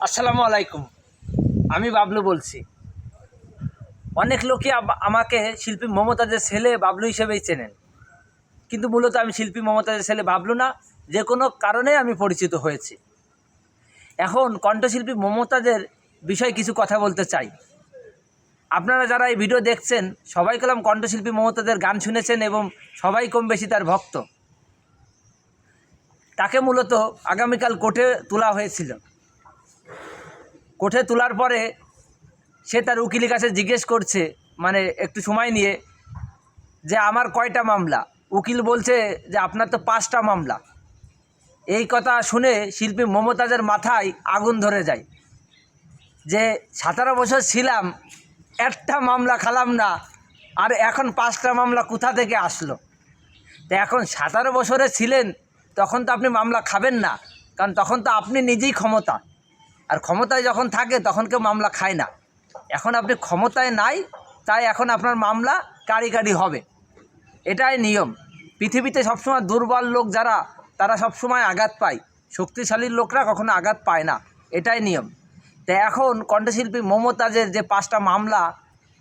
আসসালামু আলাইকুম। আমি বাবলু বলছি। অনেক আম- আমাকে শিল্পী মমতাজের ছেলে বাবলু হিসেবেই চেনেন। কিন্তু মূলত আমি শিল্পী মমতাজের ছেলে বাবলু না, যে কোনো কারণে আমি পরিচিত হয়েছি। এখন কণ্ঠশিল্পী মমতাজের বিষয়ে কিছু কথা বলতে চাই। আপনারা যারা এই ভিডিও দেখছেন, সবাই কলাম কণ্ঠশিল্পী মমতাজের গান শুনেছেন এবং সবাই কম বেশি তার ভক্ত। তাকে মূলত আগামীকাল কোর্টে তোলা হয়েছিল। কোর্টে তোলার পরে সে তার উকিলের কাছে জিজ্ঞেস করছে মানে একটু সময় নিয়ে, যে আমার কয়টা মামলা? উকিল বলছে যে আপনার তো পাঁচটা মামলা। এই কথা শুনে শিল্পী মমতাজের মাথায় আগুন ধরে যায়। যে সতেরো বছর ছিলাম, একটা মামলা খালাম না, আর এখন পাঁচটা মামলা কোথা থেকে আসলো? তো এখন সতেরো বছরে ছিলেন, তখন তো আপনি মামলা খাবেন না, কারণ তখন তো আপনি নিজেই ক্ষমতা। আর ক্ষমতায় যখন থাকে, তখন কেউ মামলা খায় না। এখন আপনি ক্ষমতায় নাই, তাই এখন আপনার মামলা কারি কারি হবে। এটাই নিয়ম। পৃথিবীতে সবসময় দুর্বল লোক যারা, তারা সবসময় আঘাত পায়। শক্তিশালী লোকরা কখনো আঘাত পায় না। এটাই নিয়ম। তো এখন কণ্ঠশিল্পী মমতাজের যে পাঁচটা মামলা,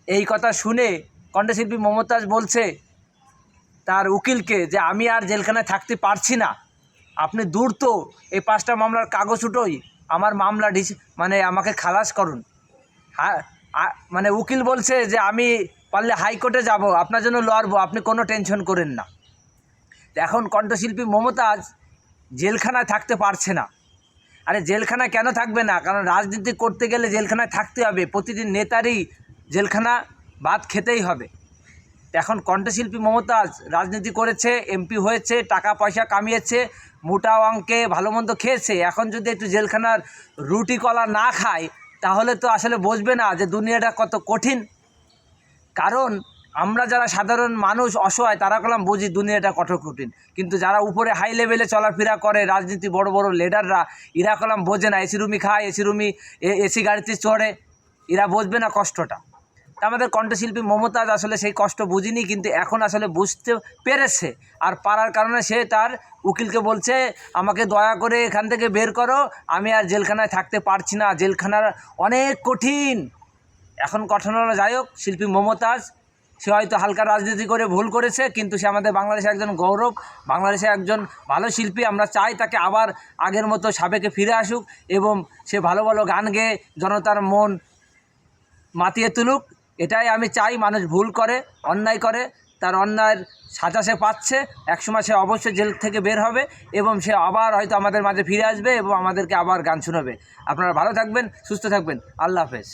এই কথা শুনে কণ্ঠশিল্পী মমতাজ বলছে, তার উকিলকে যে আমি আর জেলখানায় থাকতে পারছি না। আপনি দূর তো, এই পাঁচটা মামলার কাগজ উঠোই। আমার মামলা ডিস মানে আমাকে খালাস করুন। হ্যাঁ মানে উকিল বলছে যে আমি পারলে হাইকোর্টে যাব, আপনার জন্য লড়বো, আপনি কোনো টেনশন করেন না। এখন কণ্ঠশিল্পী মমতাজ জেলখানায় থাকতে পারছে না। আরে জেলখানায় কেন থাকবে না? কারণ রাজনীতি করতে গেলে জেলখানায় থাকতে হবে। প্রতিটি নেতারই জেলখানা ভাত খেতেই হবে। এখন কণ্ঠশিল্পী মমতাজ রাজনীতি করেছে এমপি হয়েছে, টাকা পয়সা কামিয়েছে, মোটা অঙ্কে ভালো মন্দ খেয়েছে। এখন যদি একটু জেলখানার রুটি কলা না খায়, তাহলে তো আসলে বুঝবে না যে দুনিয়াটা কত কঠিন। কারণ আমরা যারা সাধারণ মানুষ অসহায়, তারা কলাম বুঝি দুনিয়াটা কঠোর কঠিন। কিন্তু যারা উপরে হাই লেভেলে চলাফেরা করে, রাজনীতি বড় বড় লিডাররা এরা কলাম বোঝে না। এসি রুমি খায় এসি রুমি এসি গাড়িতে চড়ে, এরা বুঝবে না কষ্টটা। আমাদের কণ্ঠশিল্পী মমতাজ আসলে সেই কষ্ট বুঝিনি, কিন্তু এখন আসলে বুঝতে পেরেছে। আর পারার কারণে সে তার উকিলকে বলছে, আমাকে দয়া করে এখান থেকে বের করো, আমি আর জেলখানায় থাকতে পারছি না, জেলখানার অনেক কঠিন। এখন কঠোর যাই হোক, শিল্পী মমতাজ, সে হয়তো হালকা রাজনীতি করে ভুল করেছে, কিন্তু সে আমাদের বাংলাদেশে একজন গৌরব বাংলাদেশে একজন ভালো শিল্পী, আমরা চাই তাকে আবার আগের মতো সাবেকে ফিরে আসুক, এবং সে ভালো ভালো গান গেয়ে জনতার মন মাতিয়ে তুলুক। এটাই আমি চাই মানুষ ভুল করে, অন্যায় করে, তার অন্যায়ের সাজা সে পাচ্ছে, একসময় সে অবশ্যই জেল থেকে বের হবে এবং সে আবার হয়তো আমাদের মাঝে ফিরে আসবে এবং আমাদেরকে আবার গান শোনাবে। আপনারা ভালো থাকবেন, সুস্থ থাকবেন, আল্লাহ হাফেজ।